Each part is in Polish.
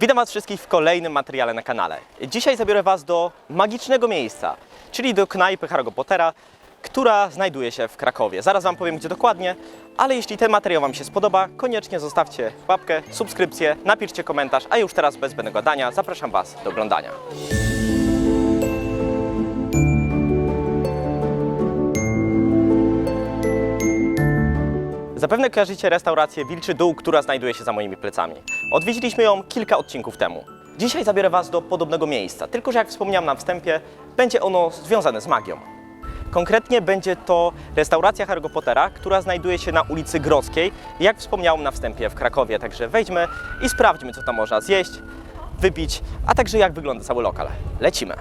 Witam Was wszystkich w kolejnym materiale na kanale. Dzisiaj zabiorę Was do magicznego miejsca, czyli do knajpy Harry'ego Pottera, która znajduje się w Krakowie. Zaraz Wam powiem gdzie dokładnie, ale jeśli ten materiał Wam się spodoba, koniecznie zostawcie łapkę, subskrypcję, napiszcie komentarz, a już teraz bez zbędnego gadania zapraszam Was do oglądania. Zapewne kojarzycie restaurację Wilczy Dół, która znajduje się za moimi plecami. Odwiedziliśmy ją kilka odcinków temu. Dzisiaj zabiorę Was do podobnego miejsca, tylko że jak wspomniałem na wstępie, będzie ono związane z magią. Konkretnie będzie to restauracja Harry'ego Pottera, która znajduje się na ulicy Grodzkiej, jak wspomniałem na wstępie w Krakowie. Także wejdźmy i sprawdźmy, co tam można zjeść, wypić, a także jak wygląda cały lokal. Lecimy!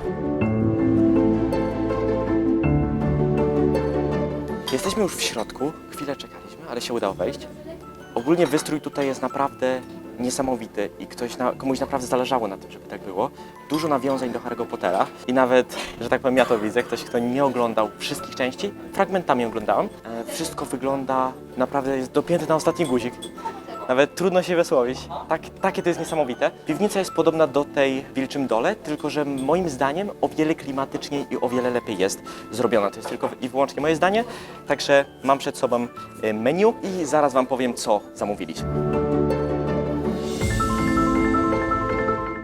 Jesteśmy już w środku, chwilę czekaliśmy, ale się udało wejść. Ogólnie wystrój tutaj jest naprawdę niesamowity i ktoś na, komuś naprawdę zależało na tym, żeby tak było. Dużo nawiązań do Harry'ego Pottera i nawet, że tak powiem, ja to widzę, ktoś, kto nie oglądał wszystkich części, fragmentami oglądałem. E, wszystko wygląda, naprawdę jest dopięte na ostatni guzik. Nawet trudno się wysłowić. Tak, takie to jest niesamowite. Piwnica jest podobna do tej w Wilczym Dole, tylko że moim zdaniem o wiele klimatyczniej i o wiele lepiej jest zrobiona. To jest tylko i wyłącznie moje zdanie. Także mam przed sobą e, menu i zaraz Wam powiem, co zamówiliśmy.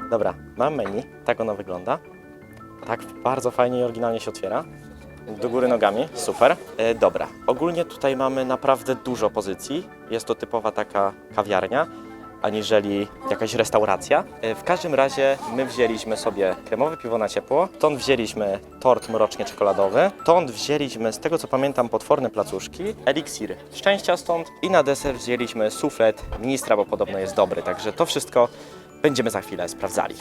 Dobra, mam menu. Tak ono wygląda. Tak bardzo fajnie i oryginalnie się otwiera. Do góry nogami, super. E, dobra, ogólnie tutaj mamy naprawdę dużo pozycji. Jest to typowa taka kawiarnia, aniżeli jakaś restauracja. E, w każdym razie my wzięliśmy sobie kremowe piwo na ciepło, stąd wzięliśmy tort mrocznie czekoladowy, stąd wzięliśmy, z tego co pamiętam, potworne placuszki, eliksir szczęścia stąd i na deser wzięliśmy suflet ministra, bo podobno jest dobry, także to wszystko będziemy za chwilę sprawdzali.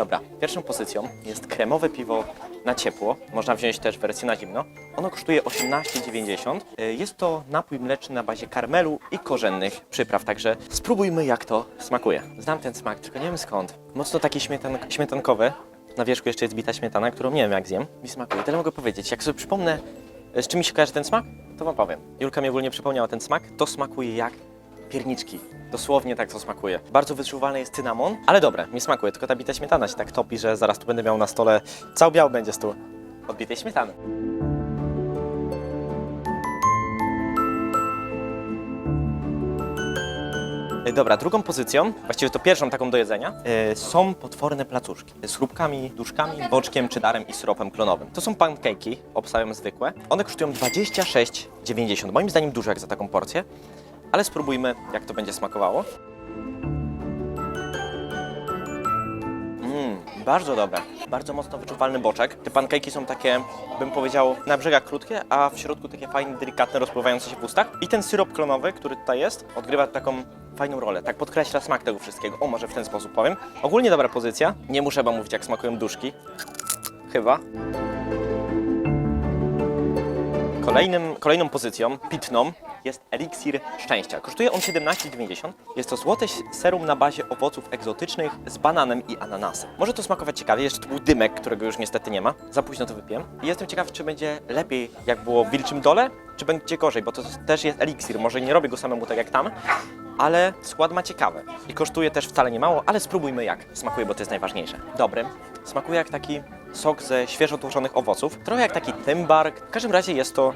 Dobra, pierwszą pozycją jest kremowe piwo na ciepło. Można wziąć też wersję na zimno. Ono kosztuje 18,90. Y, Jest to napój mleczny na bazie karmelu i korzennych przypraw, także spróbujmy jak to smakuje. Znam ten smak, tylko nie wiem skąd. Mocno taki śmietan śmietankowy. Na wierzchu jeszcze jest bita śmietana, którą nie wiem jak zjem. Mi smakuje, tyle mogę powiedzieć. Jak sobie przypomnę, y, z czym mi się kojarzy ten smak, to wam powiem. Julka mi ogólnie przypomniała ten smak. To smakuje jak pierniczki. Dosłownie tak to smakuje. Bardzo wyczuwalny jest cynamon, ale dobre, mi smakuje. Tylko ta bita śmietana się tak topi, że zaraz tu będę miał na stole cały biał będzie stół odbitej śmietany. Dobra, drugą pozycją, właściwie to pierwszą taką do jedzenia, e, są potworne placuszki z chrupkami, duszkami, boczkiem, czydarem i syropem klonowym. To są pancake'i, obstawiam zwykłe. One kosztują 26,90. Moim zdaniem dużo jak za taką porcję, ale spróbujmy, jak to będzie smakowało. Mmm, bardzo dobre. Bardzo mocno wyczuwalny boczek. Te pancake'i są takie, bym powiedział, na brzegach krótkie, a w środku takie fajne, delikatne, rozpływające się w ustach. I ten syrop klonowy, który tutaj jest, odgrywa taką fajną rolę. Tak podkreśla smak tego wszystkiego. O, może w ten sposób powiem. Ogólnie dobra pozycja. Nie muszę wam mówić, jak smakują duszki. Chyba. Kolejnym, kolejną pozycją, pitną, jest eliksir szczęścia. Kosztuje on 17,90. Jest to złote serum na bazie owoców egzotycznych z bananem i ananasem. Może to smakować ciekawie, jeszcze tu był dymek, którego już niestety nie ma. Za późno to wypiłem. I jestem ciekaw, czy będzie lepiej, jak było w Wilczym Dole, czy będzie gorzej, bo to też jest eliksir. Może nie robię go samemu tak jak tam, ale skład ma ciekawy. I kosztuje też wcale nie mało, ale spróbujmy jak smakuje, bo to jest najważniejsze. Dobry. Smakuje jak taki sok ze świeżo tłoczonych owoców. Trochę jak taki tymbark. W każdym razie jest to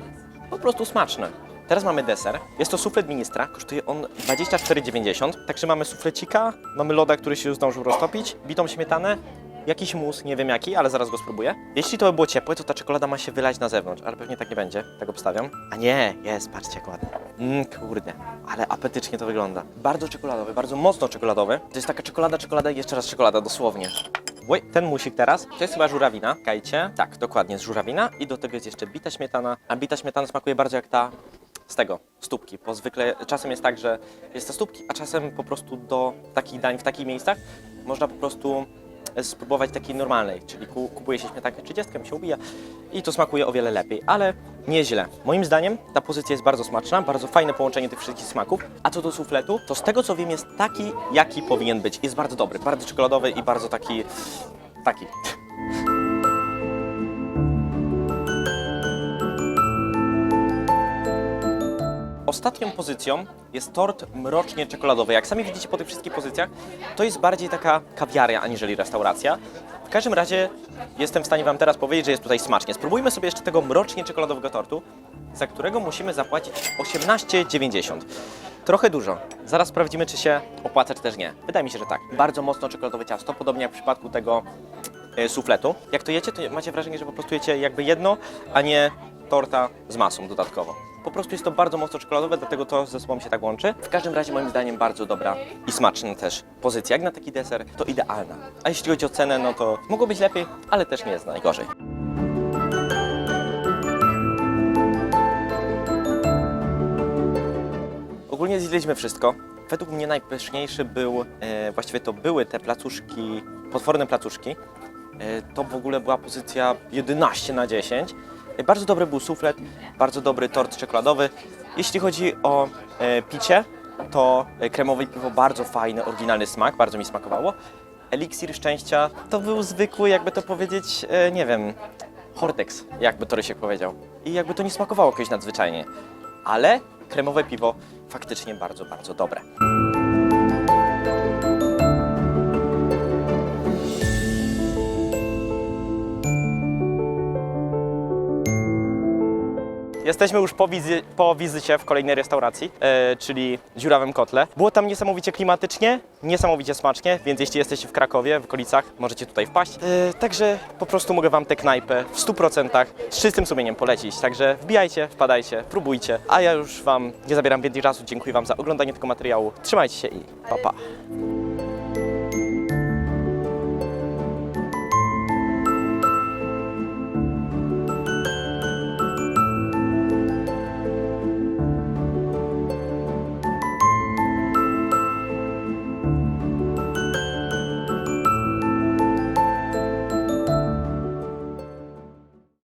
po prostu smaczne. Teraz mamy deser. Jest to suflet ministra. Kosztuje on 24,90. Także mamy suflecika, mamy loda, który się już zdążył roztopić, bitą śmietanę, jakiś mus, nie wiem jaki, ale zaraz go spróbuję. Jeśli to by było ciepłe, to ta czekolada ma się wylać na zewnątrz, ale pewnie tak nie będzie. Tak obstawiam. A nie, jest, patrzcie jak ładnie. Mmm, kurde, ale apetycznie to wygląda. Bardzo czekoladowy, bardzo mocno czekoladowy. To jest taka czekolada, czekolada i jeszcze raz czekolada, dosłownie. Oj, ten musik teraz, to jest chyba żurawina, kajcie. Tak, dokładnie, z żurawina. I do tego jest jeszcze bita śmietana, a bita śmietana smakuje bardzo jak ta z tego, stópki, bo zwykle czasem jest tak, że jest te stópki, a czasem po prostu do takich dań w takich miejscach można po prostu spróbować takiej normalnej, czyli ku- kupuje się śmietankę 30, mi się ubija i to smakuje o wiele lepiej, ale nieźle. Moim zdaniem ta pozycja jest bardzo smaczna, bardzo fajne połączenie tych wszystkich smaków, a co do sufletu, to z tego co wiem jest taki, jaki powinien być. Jest bardzo dobry, bardzo czekoladowy i bardzo taki, taki. Ostatnią pozycją jest tort mrocznie czekoladowy. Jak sami widzicie po tych wszystkich pozycjach, to jest bardziej taka kawiaria aniżeli restauracja. W każdym razie jestem w stanie Wam teraz powiedzieć, że jest tutaj smacznie. Spróbujmy sobie jeszcze tego mrocznie czekoladowego tortu, za którego musimy zapłacić 18,90. Trochę dużo. Zaraz sprawdzimy, czy się opłaca, czy też nie. Wydaje mi się, że tak. Bardzo mocno czekoladowe ciasto, podobnie jak w przypadku tego e, sufletu. Jak to jecie, to macie wrażenie, że po prostu jecie jakby jedno, a nie torta z masą dodatkowo. Po prostu jest to bardzo mocno czekoladowe, dlatego to ze sobą się tak łączy. W każdym razie moim zdaniem bardzo dobra i smaczna też pozycja. Jak na taki deser to idealna. A jeśli chodzi o cenę, no to mogło być lepiej, ale też nie jest najgorzej. Ogólnie zjedliśmy wszystko. Według mnie najpyszniejszy był, e, właściwie to były te placuszki, potworne placuszki. E, to w ogóle była pozycja 11 na 10. E, bardzo dobry był suflet, bardzo dobry tort czekoladowy. Jeśli chodzi o e, picie, to e, kremowe piwo bardzo fajny, oryginalny smak, bardzo mi smakowało. Eliksir szczęścia to był zwykły, jakby to powiedzieć, e, nie wiem, Hortex, jakby to Rysiek powiedział. I jakby to nie smakowało jakoś nadzwyczajnie. Ale kremowe piwo faktycznie bardzo, bardzo dobre. Jesteśmy już po, wizy, po wizycie w kolejnej restauracji, e, czyli Dziurawym Kotle. Było tam niesamowicie klimatycznie, niesamowicie smacznie, więc jeśli jesteście w Krakowie, w okolicach, możecie tutaj wpaść. E, także po prostu mogę Wam tę knajpę w 100% z czystym sumieniem polecić. Także wbijajcie, wpadajcie, próbujcie. A ja już Wam nie zabieram więcej czasu. Dziękuję Wam za oglądanie tego materiału. Trzymajcie się i pa pa.